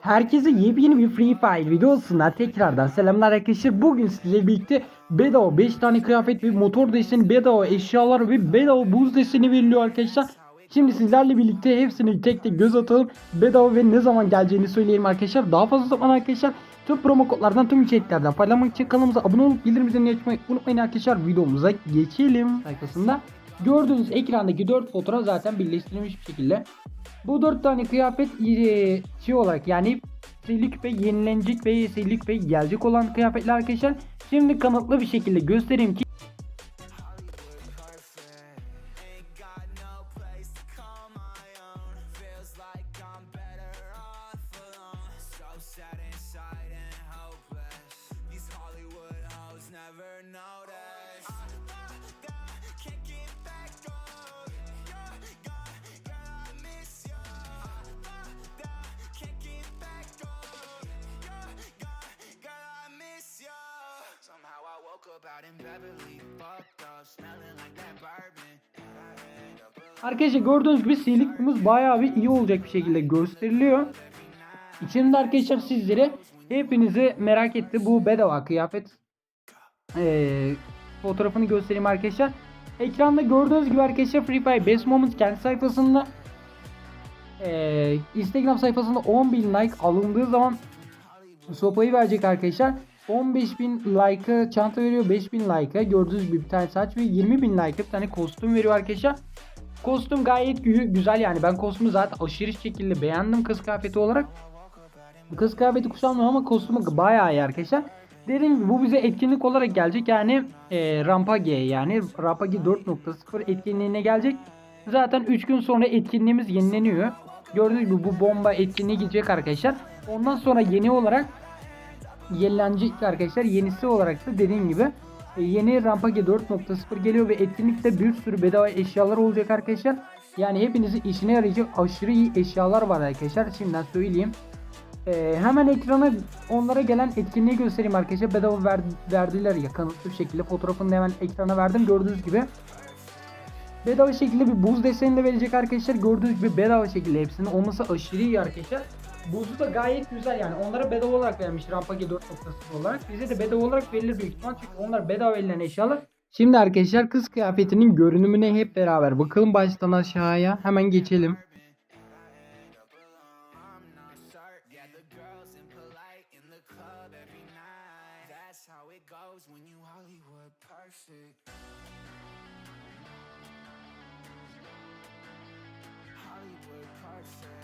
Herkese yepyeni bir Free Fire videosundan tekrardan selamlar arkadaşlar. Bugün sizlerle birlikte bedava 5 tane kıyafet ve motor deseni, bedava eşyalar ve bedava buz deseni veriliyor arkadaşlar. Şimdi sizlerle birlikte hepsini tek tek göz atalım. Bedava ve ne zaman geleceğini söyleyelim arkadaşlar. Daha fazla zaman arkadaşlar tüm promo kodlardan tüm içeriklerden paylaşmak için kanalımıza abone olup bildirim zilini açmayı unutmayın arkadaşlar. Videomuza geçelim sayfasında. Gördüğünüz ekrandaki 4 fotoğraf zaten birleştirilmiş bir şekilde. Bu 4 tane kıyafet eee, şey olarak yani serilik ve yenilenecek ve serilik ve gelecek olan kıyafetler arkadaşlar. Şimdi kanıtlı bir şekilde göstereyim ki never notice. Arkadaşlar gördüğünüz gibi silikimiz bayağı bir iyi olacak bir şekilde gösteriliyor. İçinde arkadaşlar sizlere hepinizi merak etti bu bedava kıyafet eee, fotoğrafını göstereyim arkadaşlar. Ekranda gördüğünüz gibi arkadaşlar Free Fire Best Moments kendi sayfasında eee, Instagram sayfasında 10.000 like alındığı zaman sopayı verecek arkadaşlar. 15.000 like'a çanta veriyor. 5.000 like'a gördüğünüz gibi bir tane saç ve 20.000 like'a bir tane kostüm veriyor arkadaşlar. Kostüm gayet gü- güzel yani ben kostümü zaten aşırı şekilde beğendim kız kıyafeti olarak. Kız kıyafeti kuşanmıyorum ama kostümü bayağı iyi arkadaşlar. Dediğim gibi bu bize etkinlik olarak gelecek yani e, Rampage yani Rampage 4.0 etkinliğine gelecek. Zaten 3 gün sonra etkinliğimiz yenileniyor. Gördüğünüz gibi bu bomba etkinliği gidecek arkadaşlar. Ondan sonra yeni olarak yenilenecek arkadaşlar. Yenisi olarak da dediğim gibi yeni Rampage 4.0 geliyor ve etkinlikte bir sürü bedava eşyalar olacak arkadaşlar. Yani hepinizi işine yarayacak aşırı iyi eşyalar var arkadaşlar. Şimdiden söyleyeyim. Ee, hemen ekrana onlara gelen etkinliği göstereyim arkadaşlar. Bedava ver, verdiler ya kanıtlı bir şekilde. Fotoğrafını da hemen ekrana verdim. Gördüğünüz gibi. Bedava şekilde bir buz deseni de verecek arkadaşlar. Gördüğünüz gibi bedava şekilde hepsinin olması aşırı iyi arkadaşlar. Buzu da gayet güzel yani. Onlara bedava olarak vermiş Rampage 4.0 olarak. Bize de bedava olarak verilir büyük ihtimal. Çünkü onlar bedava verilen eşyalar. Şimdi arkadaşlar kız kıyafetinin görünümüne hep beraber bakalım baştan aşağıya. Hemen geçelim. I'm not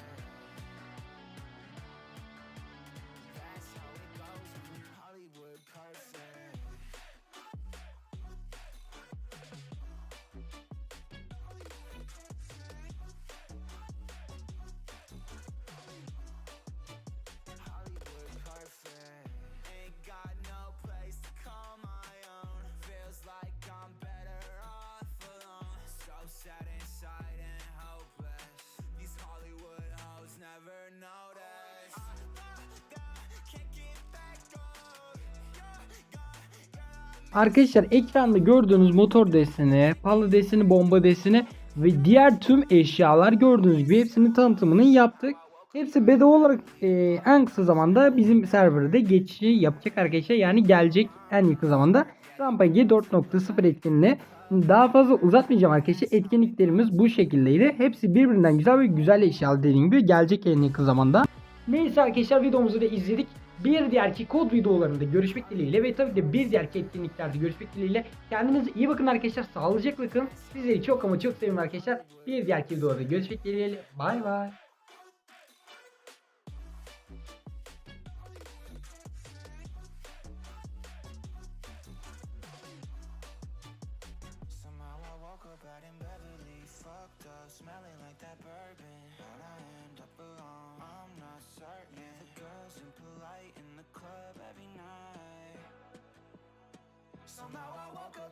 Arkadaşlar ekranda gördüğünüz motor deseni, palı deseni, bomba deseni ve diğer tüm eşyalar gördüğünüz gibi hepsinin tanıtımını yaptık. Hepsi bedava olarak e, en kısa zamanda bizim serverde geçişi yapacak arkadaşlar. Yani gelecek en yakın zamanda Rampage 4.0 etkinliğine. Daha fazla uzatmayacağım arkadaşlar. Etkinliklerimiz bu şekildeydi. Hepsi birbirinden güzel ve güzel eşyalar dediğim gibi gelecek en yakın zamanda. Neyse arkadaşlar videomuzu da izledik. Bir diğerki kod videolarında görüşmek dileğiyle ve tabii ki bir diğerki etkinliklerde görüşmek dileğiyle. Kendinize iyi bakın arkadaşlar. Sağlıcakla kalın. Sizleri çok ama çok seviyorum arkadaşlar. Bir diğerki videolarda görüşmek dileğiyle. Bay bay. Smelling like that bourbon. Somehow I woke up